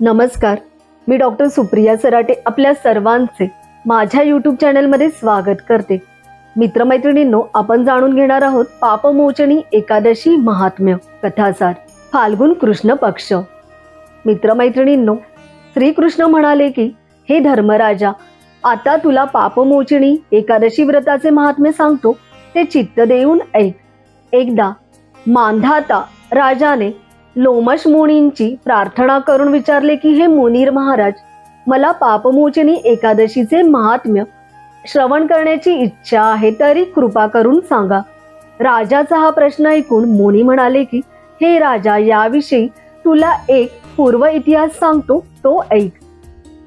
नमस्कार मी डॉक्टर सुप्रिया सराटे आपल्या सर्वांचे माझ्या यूट्यूब चॅनलमध्ये स्वागत करते. मित्रमैत्रिणींनो आपण जाणून घेणार आहोत पापमोचनी एकादशी महात्म्य कथासार फाल्गुन कृष्ण पक्ष. मित्रमैत्रिणींनो श्रीकृष्ण म्हणाले की हे धर्मराजा आता तुला पापमोचनी एकादशी व्रताचे महात्म्य सांगतो ते चित्त देऊन ऐक. एकदा मांधाता राजाने लोमश मुनींची प्रार्थना करून विचारले की हे मुनीर महाराज मला पापमोचनी एकादशीचे महात्म्य श्रवण करण्याची इच्छा आहे तरी कृपा करून सांगा. राजाचा हा प्रश्न ऐकून मुनी म्हणाले की हे राजा याविषयी तुला एक पूर्व इतिहास सांगतो तो ऐक.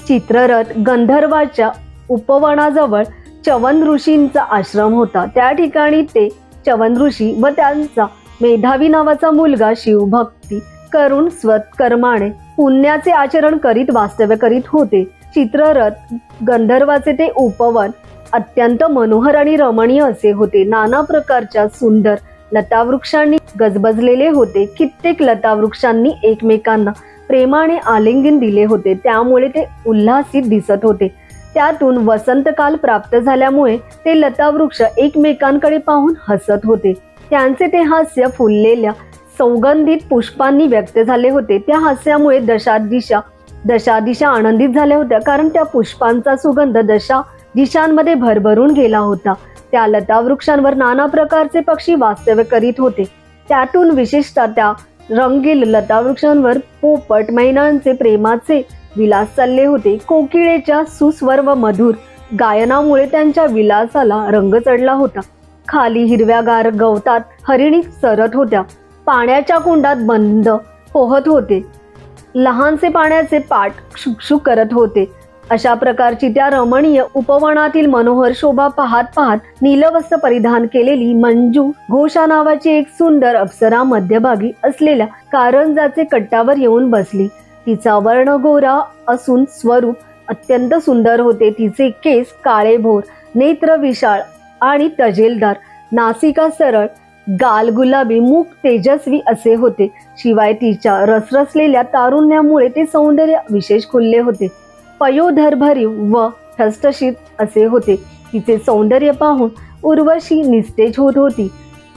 चित्ररथ गंधर्वाच्या उपवनाजवळ चवन ऋषींचा आश्रम होता. त्या ठिकाणी ते चवन ऋषी व त्यांचा मेधावी नावाचा मुलगा शिवभक्ती करून स्वतकर्माने पुण्याचे आचरण करीत वास्तव्य करीत होते. चित्ररथ गंधर्वाचे ते उपवन अत्यंत मनोहर आणि रमणीय असे होते. नाना प्रकारच्या सुंदर लतावृक्षांनी गजबजलेले होते. कित्येक लतावृक्षांनी एकमेकांना प्रेमाने आलिंगन दिले होते. त्यामुळे ते उल्हासित दिसत होते. त्यातून वसंतकाल प्राप्त झाल्यामुळे ते लतावृक्ष एकमेकांकडे पाहून हसत होते. त्यांचे ते हास्य फुललेल्या सौगंधित पुष्पांनी व्यक्त झाले होते. त्या हास्यामुळे दशादिशा दशादिशा आनंदित झाल्या होत्या. कारण त्या पुष्पांचा सुगंध दशा दिशांमध्ये भरभरून गेला होता. त्या लता वृक्षांवर नाना प्रकारचे पक्षी वास्तव्य करीत होते. त्यातून विशेषतः त्या रंगील लता वृक्षांवर पोपट मैनांचे प्रेमाचे विलास चालले होते. कोकिळेच्या सुस्वर व मधुर गायनामुळे त्यांच्या विलासाला रंग चढला होता. खाली हिरव्यागार गवतात हरिणी सरत होत्या. पाण्याच्या कुंडात बंद पोहत होते. लहानसे पाण्याचे पाट शुकशुक करत होते. अशा प्रकारची त्या रमणीय उपवनातील मनोहर शोभा पाहत पाहत नीलवस्त्र परिधान केलेली मंजू घोषा नावाची एक सुंदर अप्सरा मध्यभागी असलेल्या कारंजाचे कट्टावर येऊन बसली. तिचा वर्ण गोरा असून स्वरूप अत्यंत सुंदर होते. तिचे केस काळेभोर नेत्र विशाळ आणि तजेलदार नासिका सरळ गाल गुलाबी मुख तेजस्वी असे होते. शिवाय तिच्या रसरसलेल्या तारुण्यामुळे ते सौंदर्य विशेष खुलले होते. पयोधर भरीव व ठसठशीत असे होते. तिचे सौंदर्य पाहून उर्वशी निस्तेज होत होती.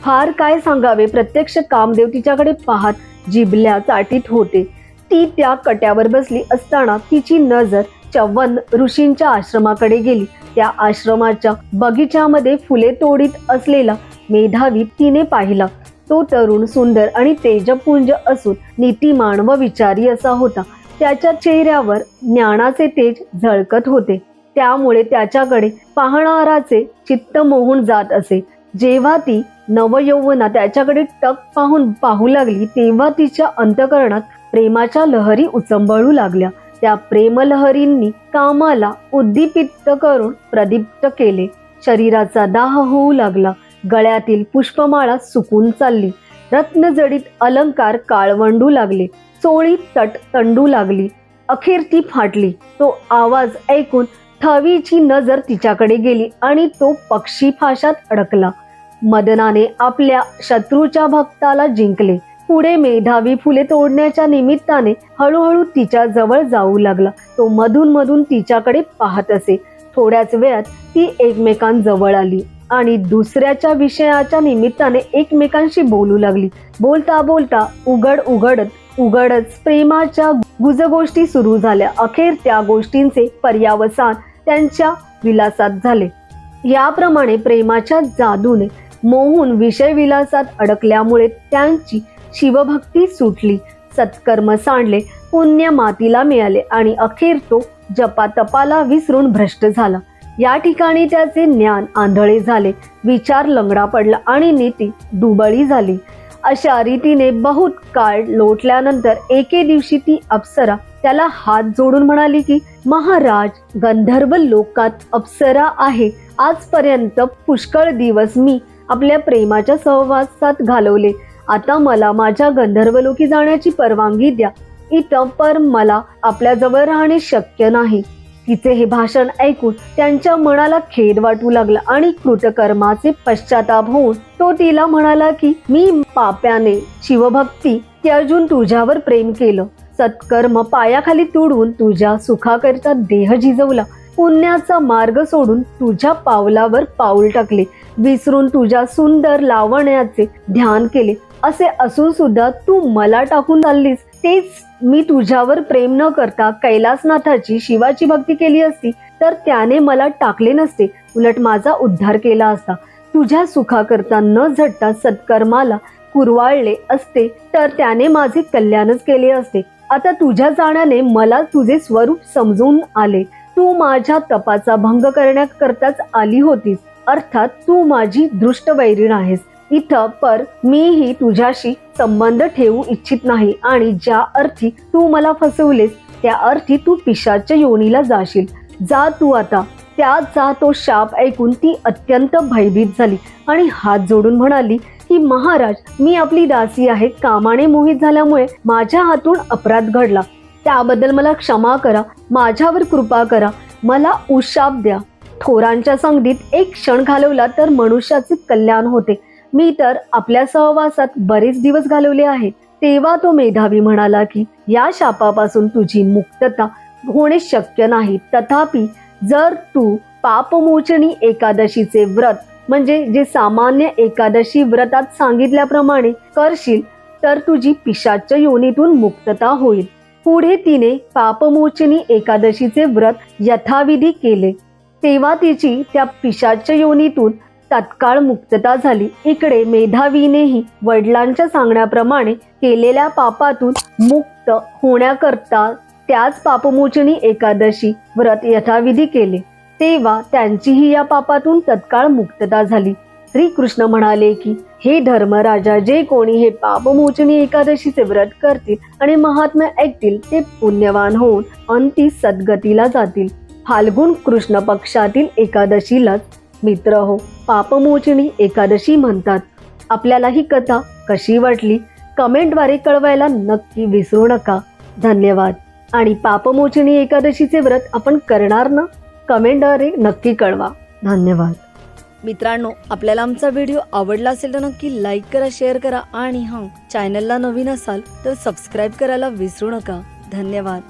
फार काय सांगावे प्रत्यक्ष कामदेव तिच्याकडे पाहत जिबल्या चाटीत होते. ती त्या कट्यावर बसली असताना तिची नजर चव्वन ऋषींच्या आश्रमाकडे गेली. त्या आश्रमाच्या बगीच्यामध्ये फुले तोडीत असलेला मेधावी तिने पाहिला. तो तरुण सुंदर आणि तेजपुंज असून नीतिमान व विचारी असा होता. त्याच्या चेहऱ्यावर ज्ञानाचे तेज झळकत होते. त्यामुळे त्याच्याकडे पाहणाराचे चित्त मोहून जात असे. जेव्हा ती नवयौवना त्याच्याकडे टक पाहून पाहू लागली तेव्हा तिच्या अंतकरणात प्रेमाच्या लहरी उचंबळू लागल्या. त्या प्रेमलहरींनी कामाला उद्दीपित करून प्रदीप्त केले. शरीराचा दाह होऊ लागला. गळ्यातील पुष्पमाळा सुकून चालली. रत्नजडीत अलंकार काळवंडू लागले. चोळी तट तंडू लागली. अखेर ती फाटली. तो आवाज ऐकून थवीची नजर तिच्याकडे गेली आणि तो पक्षी फाशात अडकला. मदनाने आपल्या शत्रूच्या भक्ताला जिंकले. पुढे मेधावी फुले तोडण्याच्या निमित्ताने हळूहळू तिच्या जवळ जाऊ लागला. तो मधून मधून तिच्याकडे पाहत असे. थोड्याच वेळात ती एकमेकांजवळ आली आणि दुसऱ्याच्या विषयाच्या निमित्ताने एकमेकांशी बोलू लागली. बोलता बोलता उघड उघडत उघडच प्रेमाच्या गुजगोष्टी सुरू झाल्या. अखेर त्या गोष्टींचे पर्यावसान त्यांच्या विलासात झाले. याप्रमाणे प्रेमाच्या जादूने मोहून विषय विलासात अडकल्यामुळे त्यांची शिवभक्ती सुटली. सत्कर्म सांडले पुण्य मातीला मिळाले आणि अखेर तो जपा तपाला विसरून भ्रष्ट झाला. या ठिकाणी त्याचे ज्ञान आंधळे झाले विचार लंगडा पडला आणि नीती दुबळी झाली. अशा रीतीने बहुत काळ लोटल्यानंतर एके दिवशी ती अप्सरा त्याला हात जोडून म्हणाली की महाराज गंधर्व लोकात अप्सरा आहे. आजपर्यंत पुष्कळ दिवस मी आपल्या प्रेमाच्या सहवासात घालवले. आता मला माझ्या गंधर्वलोकी जाण्याची परवानगी द्या. इथं पर मला आपल्या जवळ राहणे शक्य नाही. तिचे हे भाषण ऐकून त्यांच्या मनाला खेद वाटू लागला आणि कृतकर्माचे पश्चाताप होऊन तो तिला म्हणाला की मी पाप्याने शिवभक्ती त्याजून तुझ्यावर प्रेम केलं. सत्कर्म पायाखाली तुडवून तुझ्या सुखाकरता देह झिजवला. पुण्याचा मार्ग सोडून तुझ्या पावलावर पाऊल टाकले. विसरून तुझ्या सुंदर लावण्याचे ध्यान केले. असे असून सुद्धा तू मला टाकून चाललीस. तेच मी तुझ्यावर प्रेम न करता कैलासनाथाची शिवाची भक्ती केली असती तर त्याने मला टाकले नसते. उलट माझा उद्धार केला असता. तुझ्या सुखाकरता न झटता सत्कर्माला कुरवाळले असते तर त्याने माझे कल्याणच केले असते. आता तुझ्या जाण्याने मला तुझे स्वरूप समजून आले. तू माझ्या तपाचा भंग करण्याकरताच आली होतीस. अर्थात तू माझी दृष्ट वैरीण आहेस इथं पर मीही तुझ्याशी संबंध ठेवू इच्छित नाही आणि ज्या अर्थी तू मला फसवलेस त्या अर्थी तू पिशाच्या योनीला जाशील. जा तू आता. त्याचा तो शाप ऐकून ती अत्यंत भयभीत झाली आणि हात जोडून म्हणाली की महाराज मी आपली दासी आहे. कामाने मोहित झाल्यामुळे माझ्या हातून अपराध घडला. त्याबद्दल मला क्षमा करा. माझ्यावर कृपा करा. मला उशाप द्या. थोरांच्या संगतीत एक क्षण घालवला तर मनुष्याचे कल्याण होते. मी तर आपल्या सहवासात बरेच दिवस घालवले आहेत. तेव्हा तो मेधावी म्हणाला की या शापापासून तुझी मुक्तता होणे शक्य नाही. तथापि जर तू पापमोचनी एकादशीचे व्रत म्हणजे जे सामान्य एकादशी व्रतात सांगितल्याप्रमाणे करशील तर तुझी पिशाच्या योनीतून मुक्तता होईल. पुढे तिने पापमोचनी एकादशीचे व्रत यथाविधी केले. तेव्हा तिची त्या पिशाच्या योनीतून तत्काळ मुक्तता झाली. इकडे मेधावीनेही वडिलांच्या सांगण्याप्रमाणे केलेल्या पापातून मुक्त होण्याकरता त्याच पापमोचनी एकादशी व्रत यथाविधी केले. तेव्हा त्यांचीही या पापातून तत्काळ मुक्तता झाली. श्रीकृष्ण म्हणाले की हे धर्मराजा जे कोणी हे पापमोचनी एकादशीचे व्रत करतील आणि महात्म्य ऐकतील ते पुण्यवान होऊन अंती सद्गतीला जातील. फाल्गुन कृष्ण पक्षातील एकादशीलाच मित्र हो पापमोचनी एकादशी म्हणतात. आपल्याला ही कथा कशी वाटली कमेंटद्वारे कळवायला नक्की विसरू नका. धन्यवाद. आणि पापमोचनी एकादशीचे व्रत आपण करणार ना कमेंटद्वारे नक्की कळवा. धन्यवाद. मित्रांनो आपल्याला आमचा व्हिडिओ आवडला असेल तर नक्की लाईक करा शेअर करा आणि हां चॅनलला नवीन असाल तर सबस्क्राईब करायला विसरू नका. धन्यवाद.